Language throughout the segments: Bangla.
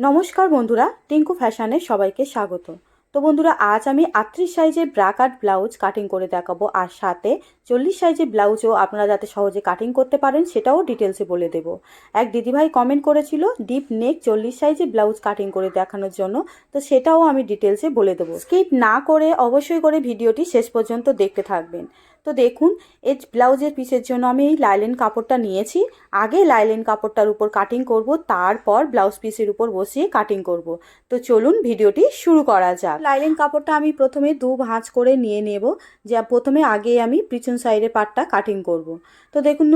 নমস্কার বন্ধুরা, টিঙ্কু ফ্যাশনে সবাইকে স্বাগত। তো বন্ধুরা, আজ আমি আটত্রিশ সাইজের ব্রাকাট ব্লাউজ কাটিং করে দেখাবো আর সাথে চল্লিশ সাইজের ব্লাউজও আপনারা যাতে সহজে কাটিং করতে পারেন সেটাও ডিটেলসে বলে দেব। এক দিদিভাই কমেন্ট করেছিল ডিপ নেক চল্লিশ সাইজের ব্লাউজ কাটিং করে দেখানোর জন্য। তো সেটাও আমি ডিটেলসে বলে দেবো। স্কিপ না করে অবশ্যই করে ভিডিওটি শেষ পর্যন্ত দেখতে থাকবেন। তো দেখুন, এই ব্লাউজের পিসের জন্য আমি এই লাইলেন কাপড়টা নিয়েছি। আগে লাইলেন কাপড়টার উপর কাটিং করব, তারপর ব্লাউজ পিসের উপর বসিয়ে কাটিং করব। তো চলুন ভিডিওটি শুরু করা যাক। লাইলেন কাপড়টা আমি প্রথমে দু ভাঁজ করে নিয়ে নেব, যা প্রথমে আগে আমি পিছন সাইডের পাটটা কাটিং করব। তো দেখুন,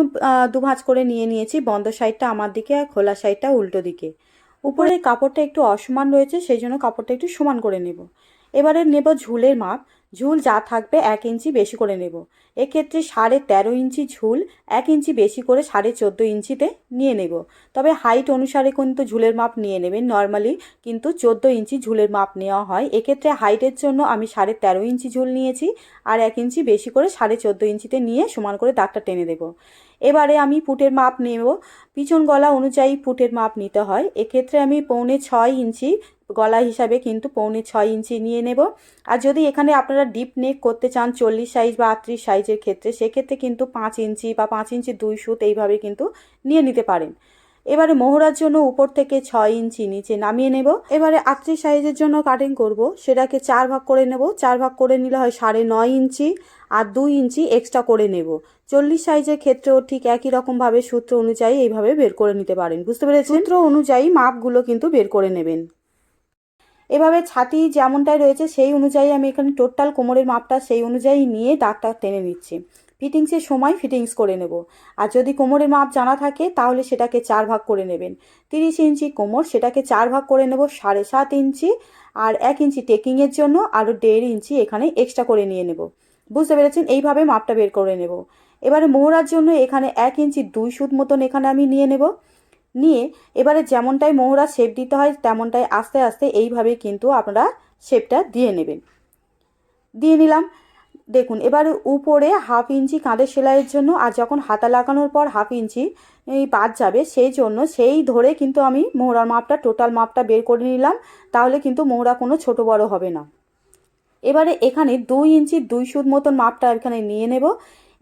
দু ভাঁজ করে নিয়ে নিয়েছি, বন্ধ সাইডটা আমার দিকে আর খোলা সাইডটা উল্টো দিকে। উপরের কাপড়টা একটু অসমান রয়েছে, সেই জন্য কাপড়টা একটু সমান করে নেব। এবারে নেব ঝুলের মাপ। ঝুল যা থাকবে এক ইঞ্চি বেশি করে নেব। এক্ষেত্রে সাড়ে তেরো ইঞ্চি ঝুল, এক ইঞ্চি বেশি করে সাড়ে চোদ্দ ইঞ্চিতে নিয়ে নেব। তবে হাইট অনুসারে কিন্তু ঝুলের মাপ নিয়ে নেবেন। নর্মালি কিন্তু চোদ্দ ইঞ্চি ঝুলের মাপ নেওয়া হয়। এক্ষেত্রে হাইটের জন্য আমি সাড়ে তেরো ইঞ্চি ঝুল নিয়েছি আর এক ইঞ্চি বেশি করে সাড়ে চোদ্দ ইঞ্চিতে নিয়ে সমান করে দাগটা টেনে দেব। এবারে আমি পুটের মাপ নেব। পিছন গলা অনুযায়ী পুটের মাপ নিতে হয়। এক্ষেত্রে আমি পৌনে ছয় ইঞ্চি গলা হিসাবে কিন্তু পৌনে ছয় ইঞ্চি নিয়ে নেব। আর যদি এখানে আপনারা ডিপ নেক করতে চান, চল্লিশ সাইজ বা আটত্রিশ সাইজের ক্ষেত্রে সেক্ষেত্রে কিন্তু পাঁচ ইঞ্চি বা পাঁচ ইঞ্চি দুই সুত এইভাবে কিন্তু নিয়ে নিতে পারেন। এবারে মোহরার জন্য উপর থেকে ছয় ইঞ্চি নিচে নামিয়ে নেব। এবারে আটত্রিশ সাইজের জন্য কাটিং করব। সেটাকে চার ভাগ করে নেব। চার ভাগ করে নিলে হয় সাড়ে নয় ইঞ্চি আর দুই ইঞ্চি এক্সট্রা করে নেব। চল্লিশ সাইজের ক্ষেত্রেও ঠিক একই রকমভাবে সূত্র অনুযায়ী এইভাবে বের করে নিতে পারেন। বুঝতে পেরেছেন? সূত্র অনুযায়ী মাপগুলো কিন্তু বের করে নেবেন। এভাবে ছাতি যেমনটাই রয়েছে সেই অনুযায়ী আমি এখানে টোটাল কোমরের মাপটা সেই অনুযায়ী নিয়ে দাগটা টেনে নিচ্ছি। ফিটিংসের সময় ফিটিংস করে নেব। আর যদি কোমরের মাপ জানা থাকে, তাহলে সেটাকে চার ভাগ করে নেবেন। তিরিশ ইঞ্চি কোমর, সেটাকে চার ভাগ করে নেব সাড়ে সাত ইঞ্চি। আর এক ইঞ্চি টেকিংয়ের জন্য আরও দেড় ইঞ্চি এখানে এক্সট্রা করে নিয়ে নেব। বুঝতে পেরেছেন? এইভাবে মাপটা বের করে নেব। এবারে মোহরার জন্য এখানে এক ইঞ্চি দুই সুত মতন এখানে আমি নিয়ে নেব। নিয়ে এবারে যেমনটাই মোহরা শেপ দিতে হয়, তেমনটাই আস্তে আস্তে এইভাবে কিন্তু আপনারা শেপটা দিয়ে নেবেন। দিয়ে নিলাম। দেখুন, এবারে উপরে হাফ ইঞ্চি কাঁধের সেলাইয়ের জন্য আর যখন হাতা লাগানোর পর হাফ ইঞ্চি বাদ যাবে, সেই জন্য সেই ধরে কিন্তু আমি মোহরার মাপটা টোটাল মাপটা বের করে নিলাম। তাহলে কিন্তু মোহরা কোনো ছোট বড় হবে না। এবারে এখানে দুই ইঞ্চি দুই সুদ মতন মাপটা এখানে নিয়ে নেব।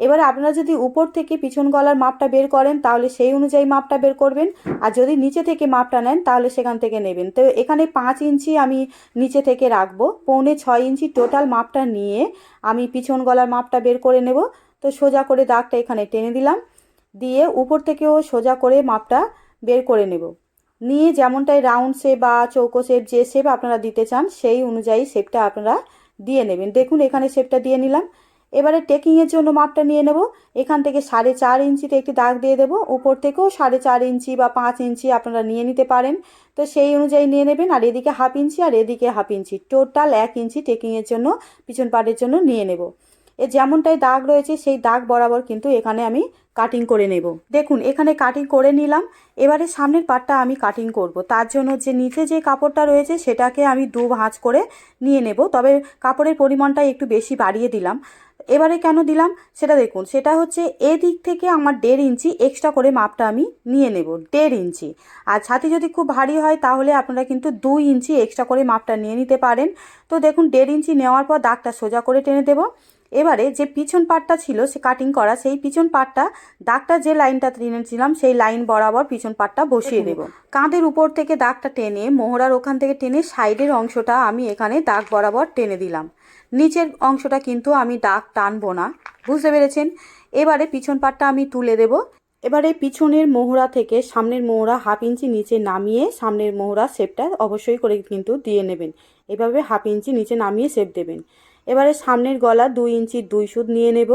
এবারে আপনারা যদি উপর থেকে পিছন গলার মাপটা বের করেন, তাহলে সেই অনুযায়ী মাপটা বের করবেন। আর যদি নিচে থেকে মাপটা নেন, তাহলে সেখান থেকে নেবেন। তো এখানে পাঁচ ইঞ্চি আমি নিচে থেকে রাখব। পৌনে ছয় ইঞ্চি টোটাল মাপটা নিয়ে আমি পিছন গলার মাপটা বের করে নেব। তো সোজা করে দাগটা এখানে টেনে দিলাম। দিয়ে উপর থেকেও সোজা করে মাপটা বের করে নেব। নিয়ে যেমনটাই রাউন্ড শেপ বা চৌকো শেপ, যে শেপ আপনারা দিতে চান, সেই অনুযায়ী শেপটা আপনারা দিয়ে নেবেন। দেখুন, এখানে শেপটা দিয়ে নিলাম। এবারে টেকিংয়ের জন্য মাপটা নিয়ে নেব। এখান থেকে সাড়ে চার ইঞ্চিতে একটি দাগ দিয়ে দেবো। উপর থেকেও সাড়ে চার ইঞ্চি বা পাঁচ ইঞ্চি আপনারা নিয়ে নিতে পারেন। তো সেই অনুযায়ী নিয়ে নেবেন আর এদিকে হাফ ইঞ্চি আর এদিকে হাফ ইঞ্চি। টোটাল এক ইঞ্চি টেকিংয়ের জন্য, পিছন পাটের জন্য নিয়ে নেব। এ যেমনটাই দাগ রয়েছে, সেই দাগ বরাবর কিন্তু এখানে আমি কাটিং করে নেব। দেখুন, এখানে কাটিং করে নিলাম। এবারে সামনের পাটটা আমি কাটিং করব। তার জন্য যে নিচে যে কাপড়টা রয়েছে, সেটাকে আমি দু ভাঁজ করে নিয়ে নেব। তবে কাপড়ের পরিমাণটা একটু বেশি বাড়িয়ে দিলাম। এবারে কেন দিলাম? সেটা দেখুন, সেটা হচ্ছে এদিক থেকে আমার দেড় ইঞ্চি এক্সট্রা করে মাপটা আমি নিয়ে নেব, দেড় ইঞ্চি। আর ছাতি যদি খুব ভারী হয়, তাহলে আপনারা কিন্তু দুই ইঞ্চি এক্সট্রা করে মাপটা নিয়ে নিতে পারেন। তো দেখুন, দেড় ইঞ্চি নেওয়ার পর দাগটা সোজা করে টেনে দেবো। এবারে যে পিছন পাটটা ছিল সে কাটিং করা সেই পিছন পাটটা দাগটা যে লাইনটা টেনেছিলাম সেই লাইন বরাবর পিছন পাটটা বসিয়ে দেব। কাঁধের উপর থেকে দাগটা টেনে মোহরার ওখান থেকে টেনে সাইডের অংশটা আমি এখানে দাগ বরাবর টেনে দিলাম। নিচের অংশটা কিন্তু আমি দাগ টানবো না বুঝতে পেরেছেন? এবারে পিছন পাটটা আমি তুলে দেব। এবারে পিছনের মোহরা থেকে সামনের মোহরা হাফ ইঞ্চি নিচে নামিয়ে সামনের মোহরা শেপটা অবশ্যই করে কিন্তু দিয়ে নেবেন। এভাবে হাফ ইঞ্চি নিচে নামিয়ে শেপ দেবেন। এবারে সামনের গলা দুই ইঞ্চি দুই সুদ নিয়ে নেব,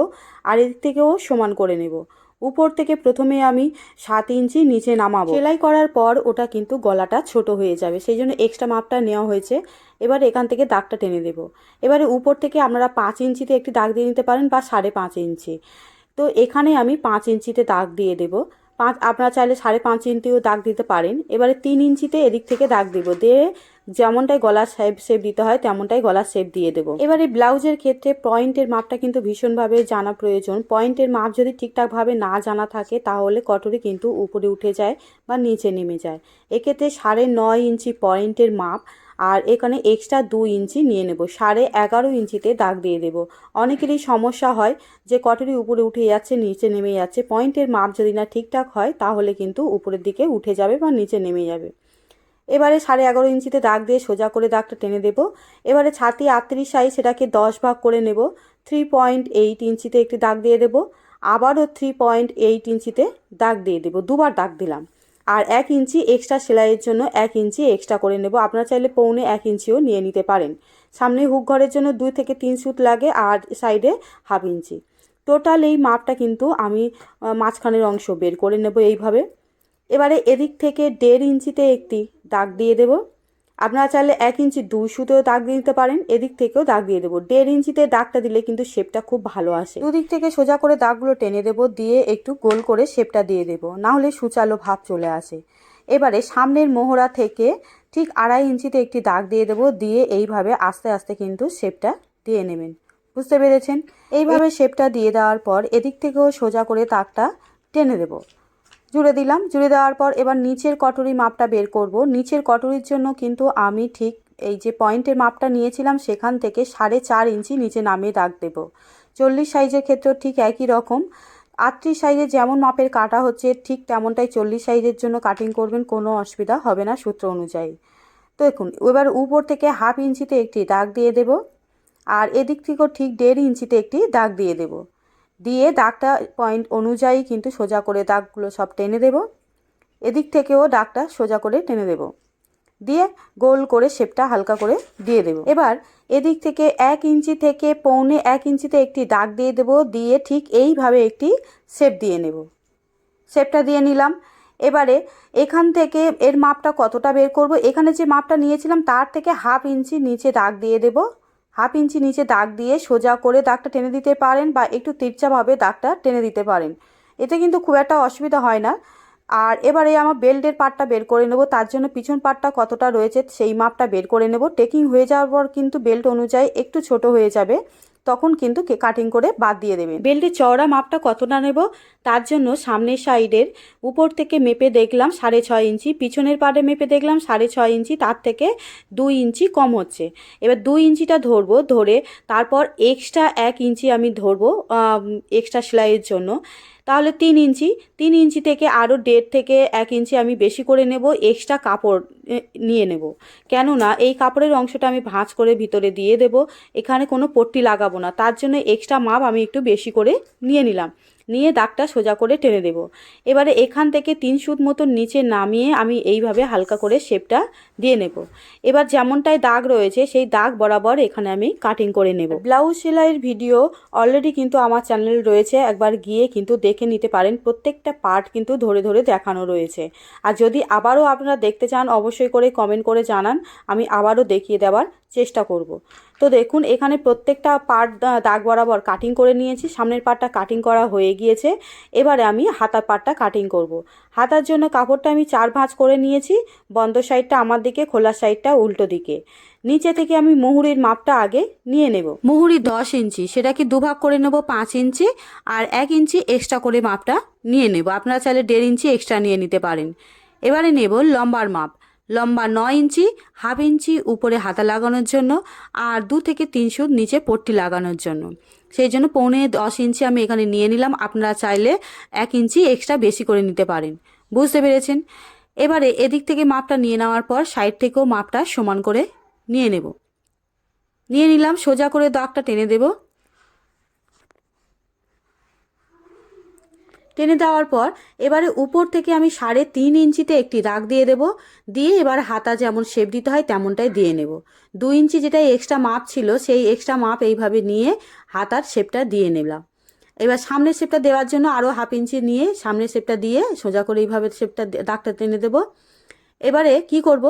আর এদিক থেকেও সমান করে নেব। উপর থেকে প্রথমে আমি সাত ইঞ্চি নিচে নামাবো। সেলাই করার পর ওটা কিন্তু গলাটা ছোট হয়ে যাবে, সেই জন্য এক্সট্রা মাপটা নেওয়া হয়েছে। এবার এখান থেকে দাগটা টেনে দেব। এবারে উপর থেকে আপনারা পাঁচ ইঞ্চিতে একটি দাগ দিয়ে নিতে পারেন বা সাড়ে পাঁচ ইঞ্চি। তো এখানে আমি পাঁচ ইঞ্চিতে দাগ দিয়ে দেব। পাঁচ, আপনারা চাইলে সাড়ে পাঁচ ইঞ্চিও দাগ দিতে পারেন। এবারে তিন ইঞ্চিতে এদিক থেকে দাগ দিব। দিয়ে যেমনটাই গলার শেপ শেপ দিতে হয়, তেমনটাই গলার শেপ দিয়ে দেবো। এবারে ব্লাউজের ক্ষেত্রে পয়েন্টের মাপটা কিন্তু ভীষণভাবে জানা প্রয়োজন। পয়েন্টের মাপ যদি ঠিকঠাকভাবে না জানা থাকে, তাহলে কটরি কিন্তু উপরে উঠে যায় বা নিচে নেমে যায়। এক্ষেত্রে সাড়ে নয় ইঞ্চি পয়েন্টের মাপ আর এখানে এক্সট্রা দু ইঞ্চি নিয়ে নেব। সাড়ে এগারো ইঞ্চিতে দাগ দিয়ে দেব। অনেকেরই সমস্যা হয় যে কটরি উপরে উঠে যাচ্ছে, নিচে নেমে যাচ্ছে। পয়েন্টের মাপ যদি না ঠিকঠাক হয়, তাহলে কিন্তু উপরের দিকে উঠে যাবে বা নিচে নেমে যাবে। এবারে সাড়ে এগারো ইঞ্চিতে দাগ দিয়ে সোজা করে দাগটা টেনে দেবো। এবারে ছাতি আটত্রিশ সাইজ সেটাকে দশ ভাগ করে নেব। থ্রি পয়েন্ট এইট ইঞ্চিতে একটি দাগ দিয়ে দেবো। আবারও থ্রি পয়েন্ট এইট ইঞ্চিতে দাগ দিয়ে দেবো। দুবার দাগ দিলাম। আর এক ইঞ্চি এক্সট্রা সেলাইয়ের জন্য এক ইঞ্চি এক্সট্রা করে নেব। আপনারা চাইলে পৌনে এক ইঞ্চিও নিয়ে নিতে পারেন। সামনে হুক ঘরের জন্য দুই থেকে তিন সুত লাগে আর সাইডে হাফ ইঞ্চি। টোটাল এই মাপটা কিন্তু আমি মাঝখানের অংশ বের করে নেব এইভাবে। এবারে এদিক থেকে দেড় ইঞ্চিতে একটি দাগ দিয়ে দেব। আপনারা চাইলে এক ইঞ্চি দুই সুতেও দাগ দিয়ে দিতে পারেন, এদিক থেকেও দাগ দিয়ে দেবো। দেড় ইঞ্চিতে দাগটা দিলে কিন্তু শেপটা খুব ভালো আসে। দুদিক থেকে সোজা করে দাগগুলো টেনে দেবো, দিয়ে একটু গোল করে শেপটা দিয়ে দেবো, না হলে সুচালো ভাব চলে আসে। এবারে সামনের মোহরা থেকে ঠিক আড়াই ইঞ্চিতে একটি দাগ দিয়ে দেবো, দিয়ে এইভাবে আস্তে আস্তে কিন্তু শেপটা দিয়ে নেবেন। বুঝতে পেরেছেন? এইভাবে শেপটা দিয়ে দেওয়ার পর এদিক থেকেও সোজা করে দাগটা টেনে দেবো। জুড়ে দিলাম। জুড়ে দেওয়ার পর এবার নিচের কটরি মাপটা বের করব। নিচের কটরির জন্য কিন্তু আমি ঠিক এই যে পয়েন্টের মাপটা নিয়েছিলাম, সেখান থেকে সাড়ে চার ইঞ্চি নিচে নামিয়ে দাগ দেবো। চল্লিশ সাইজের ক্ষেত্রেও ঠিক একই রকম। আটত্রিশ সাইজে যেমন মাপের কাটা হচ্ছে, ঠিক তেমনটাই চল্লিশ সাইজের জন্য কাটিং করবেন, কোনো অসুবিধা হবে না সূত্র অনুযায়ী। তো দেখুন, এবার উপর থেকে হাফ ইঞ্চিতে একটি দাগ দিয়ে দেব, আর এদিক থেকেও ঠিক দেড় ইঞ্চিতে একটি দাগ দিয়ে দেব। দিয়ে দাগটা পয়েন্ট অনুযায়ী কিন্তু সোজা করে দাগগুলো সব টেনে দেব। এদিক থেকেও দাগটা সোজা করে টেনে দেব। দিয়ে গোল করে শেপটা হালকা করে দিয়ে দেব। এবার এদিক থেকে এক ইঞ্চি থেকে পৌনে এক ইঞ্চিতে একটি দাগ দিয়ে দেব। দিয়ে ঠিক এইভাবে একটি শেপ দিয়ে নেব। শেপটা দিয়ে নিলাম। এবারে এখান থেকে এর মাপটা কতটা বের করব? এখানে যে মাপটা নিয়েছিলাম, তার থেকে হাফ ইঞ্চি নিচে দাগ দিয়ে দেব। হাফ ইঞ্চি নিচে দাগ দিয়ে সোজা করে দাগটা টেনে দিতে পারেন বা একটু তিরচাভাবে দাগটা টেনে দিতে পারেন। এতে কিন্তু খুব একটা অসুবিধা হয় না। আর এবারে আমার বেল্টের পাটটা বের করে নেব, তার জন্য পিছন পার্টটা কতটা রয়েছে সেই মাপটা বের করে নেব। টেকিং হয়ে যাওয়ার পর কিন্তু বেল্ট অনুযায়ী একটু ছোট হয়ে যাবে। তখন কিন্তু কাটিং করে বাদ দিয়ে দেবেন। বেল্টের চওড়া মাপটা কতটা নেব? তার জন্য সামনের সাইডের উপর থেকে মেপে দেখলাম সাড়ে ছয় ইঞ্চি, পিছনের পাড়ে মেপে দেখলাম সাড়ে ছয় ইঞ্চি, তার থেকে দুই ইঞ্চি কম হচ্ছে। এবার দুই ইঞ্চিটা ধরবো, ধরে তারপর এক্সট্রা এক ইঞ্চি আমি ধরবো এক্সট্রা সেলাইয়ের জন্য। তাহলে তিন ইঞ্চি তিন ইঞ্চি থেকে আরও দেড় থেকে এক ইঞ্চি আমি বেশি করে নেব এক্সট্রা কাপড় নিয়ে নেব। কেননা এই কাপড়ের অংশটা আমি ভাঁজ করে ভিতরে দিয়ে দেব, এখানে কোনো পট্টি লাগাবো না, তার জন্য এক্সট্রা মাপ আমি একটু বেশি করে নিয়ে নিলাম। নিয়ে দাগটা সোজা করে টেনে দেব। এবারে এখান থেকে তিন সুত মতো নিচে নামিয়ে আমি এইভাবে হালকা করে শেপটা দিয়ে নেব। এবার যেমনটাই দাগ রয়েছে, সেই দাগ বরাবর এখানে আমি কাটিং করে নেব। ব্লাউজ সেলাইয়ের ভিডিও অলরেডি কিন্তু আমার চ্যানেল রয়েছে, একবার গিয়ে কিন্তু দেখে নিতে পারেন। প্রত্যেকটা পার্ট কিন্তু ধরে ধরে দেখানো রয়েছে। আর যদি আবারও আপনারা দেখতে চান, অবশ্যই করে কমেন্ট করে জানান। আমি আবারও দেখিয়ে দেওয়ার চেষ্টা করব। তো দেখুন, এখানে প্রত্যেকটা পার্ট দাগ বরাবর কাটিং করে নিয়েছি। সামনের পার্টটা কাটিং করা হয়ে গিয়েছে। এবারে আমি হাতার পার্টটা কাটিং করব। হাতার জন্য কাপড়টা আমি চার ভাঁজ করে নিয়েছি। বন্ধ সাইডটা আমার দিকে, খোলা সাইডটা উল্টো দিকে। নিচে থেকে আমি মুহুরির মাপটা আগে নিয়ে নেব। মুহুরি দশ ইঞ্চি, সেটাকে দুভাগ করে নেব পাঁচ ইঞ্চি আর এক ইঞ্চি এক্সট্রা করে মাপটা নিয়ে নেব। আপনারা চাইলে দেড় ইঞ্চি এক্সট্রা নিয়ে নিতে পারেন। এবারে নেব লম্বার মাপ। লম্বা নয় ইঞ্চি, হাফ ইঞ্চি উপরে হাতা লাগানোর জন্য আর দু থেকে তিন সুত নিচে পট্টি লাগানোর জন্য। সেই জন্য পৌনে দশ ইঞ্চি আমি এখানে নিয়ে নিলাম। আপনারা চাইলে এক ইঞ্চি এক্সট্রা বেশি করে নিতে পারেন। বুঝতে পেরেছেন? এবারে এদিক থেকে মাপটা নিয়ে নেওয়ার পর সাইড থেকেও মাপটা সমান করে নিয়ে নেব। নিয়ে নিলাম, সোজা করে দাগটা টেনে দেব। টেনে দেওয়ার পর এবারে উপর থেকে আমি সাড়ে তিন ইঞ্চিতে একটি দাগ দিয়ে দেব। দিয়ে এবার হাতা যেমন শেপ দিতে হয়, তেমনটাই দিয়ে নেব। দু ইঞ্চি যেটা এক্সট্রা মাপ ছিল, সেই এক্সট্রা মাপ এইভাবে নিয়ে হাতার শেপটা দিয়ে নিলাম। এবার সামনের শেপটা দেওয়ার জন্য আরও হাফ ইঞ্চি নিয়ে সামনের শেপটা দিয়ে সোজা করে এইভাবে শেপটা দাগটা টেনে দেবো। এবারে কি করব?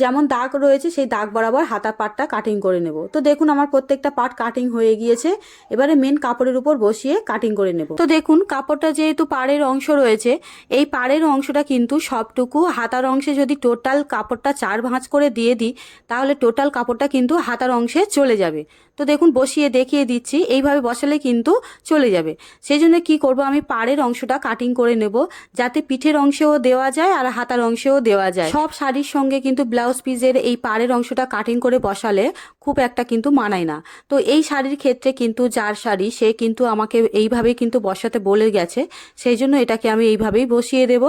যেমন দাগ রয়েছে, সেই দাগ বরাবর হাতার পাটটা কাটিং করে নেব। তো দেখুন আমার প্রত্যেকটা পার্ট কাটিং হয়ে গিয়েছে। এবারে মেন কাপড়ের উপর বসিয়ে কাটিং করে নেব। তো দেখুন, কাপড়টা যেহেতু পাড়ের অংশ রয়েছে, এই পাড়ের অংশটা কিন্তু সবটুকু হাতার অংশে যদি টোটাল কাপড়টা চার ভাঁজ করে দিয়ে দিই, তাহলে টোটাল কাপড়টা কিন্তু হাতার অংশে চলে যাবে। তো দেখুন, বসিয়ে দেখিয়ে দিচ্ছি, এইভাবে বসালে কিন্তু চলে যাবে। সেই জন্য কী করব, আমি পাড়ের অংশটা কাটিং করে নেব, যাতে পিঠের অংশেও দেওয়া যায় আর হাতার অংশেও দেওয়া যায়। সব শাড়ির সঙ্গে কিন্তু ব্লাউজ পিসের এই পাড়ের অংশটা কাটিং করে বসালে খুব একটা কিন্তু মানায় না। তো এই শাড়ির ক্ষেত্রে কিন্তু যার শাড়ি, সে কিন্তু আমাকে এইভাবেই কিন্তু বসাতে বলে গেছে, সেই জন্য এটাকে আমি এইভাবেই বসিয়ে দেব।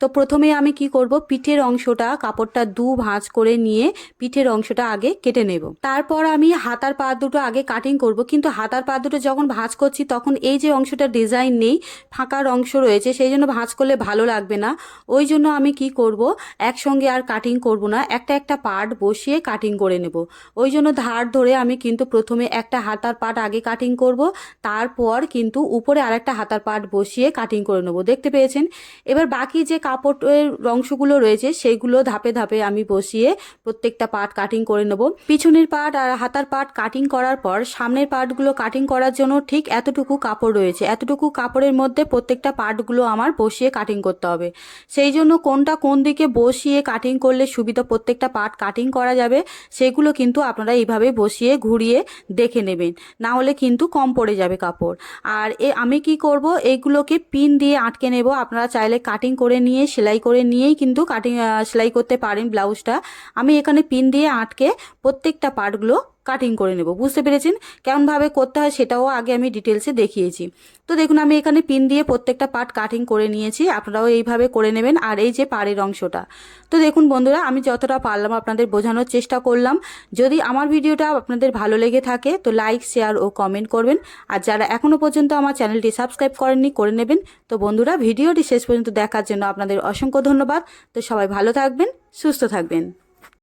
তো প্রথমে আমি কি করব? পিঠের অংশটা, কাপড়টা দু ভাঁজ করে নিয়ে পিঠের অংশটা আগে কেটে নেব। তারপর আমি হাতার পা দুটো আগে কাটিং করব, কিন্তু হাতার পা দুটো যখন ভাঁজ করছি, তখন এই যে অংশটা ডিজাইন নেই, ফাঁকার অংশ রয়েছে, সেই জন্য ভাঁজ করলে ভালো লাগবে না। ওই জন্য আমি কি করব? একসঙ্গে আর কাটিং করব না, একটা একটা পার্ট বসিয়ে কাটিং করে নেব। ওই জন্য ধার ধরে আমি কিন্তু প্রথমে একটা হাতার পার্ট আগে কাটিং করব, তারপর কিন্তু উপরে আরেকটা হাতার পার্ট বসিয়ে কাটিং করে নেব। দেখতে পেয়েছেন? এবার বাকি যে কাপড়ের অংশগুলো রয়েছে সেইগুলো ধাপে ধাপে আমি বসিয়ে প্রত্যেকটা পার্ট কাটিং করে নেব। পিছনের পার্ট আর হাতার পার্ট কাটিং করার পর, সামনের পার্টগুলো কাটিং করার জন্য ঠিক এতটুকু কাপড় রয়েছে। এতটুকু কাপড়ের মধ্যে প্রত্যেকটা পার্টগুলো আমার বসিয়ে কাটিং করতে হবে। সেই জন্য কোনটা কোন দিকে বসিয়ে কাটিং করলে সুবিধা প্রত্যেকটা পার্ট কাটিং করা যাবে, সেগুলো কিন্তু আপনারা এইভাবে বসিয়ে, ঘুরিয়ে দেখে নেবেন। না হলে কিন্তু কম পড়ে যাবে কাপড়। আর এ, আমি কি করব? এইগুলোকে পিন দিয়ে আটকে নেব। আপনারা চাইলে কাটিং করে নিয়ে, সেলাই করে নিয়েই কিন্তু কাটিং সেলাই করতে পারেন ব্লাউজটা আমি এখানে পিন দিয়ে আটকে প্রত্যেকটা পার্টগুলো কাটিং করে নেব। বুঝতে পেরেছেন? কেমনভাবে করতে হয় সেটাও আগে আমি ডিটেলসে দেখিয়েছি। তো দেখুন, আমি এখানে পিন দিয়ে প্রত্যেকটা পার্ট কাটিং করে নিয়েছি। আপনারাও এইভাবে করে নেবেন। আর এই যে পাড়ের অংশটা। তো দেখুন বন্ধুরা, আমি যতটা পারলাম আপনাদের বোঝানোর চেষ্টা করলাম। যদি আমার ভিডিওটা আপনাদের ভালো লেগে থাকে, তো লাইক শেয়ার ও কমেন্ট করবেন। আর যারা এখনও পর্যন্ত আমার চ্যানেলটি সাবস্ক্রাইব করেননি, করে নেবেন। তো বন্ধুরা ভিডিওটি শেষ পর্যন্ত দেখার জন্য আপনাদের অসংখ্য ধন্যবাদ। তো সবাই ভালো থাকবেন, সুস্থ থাকবেন।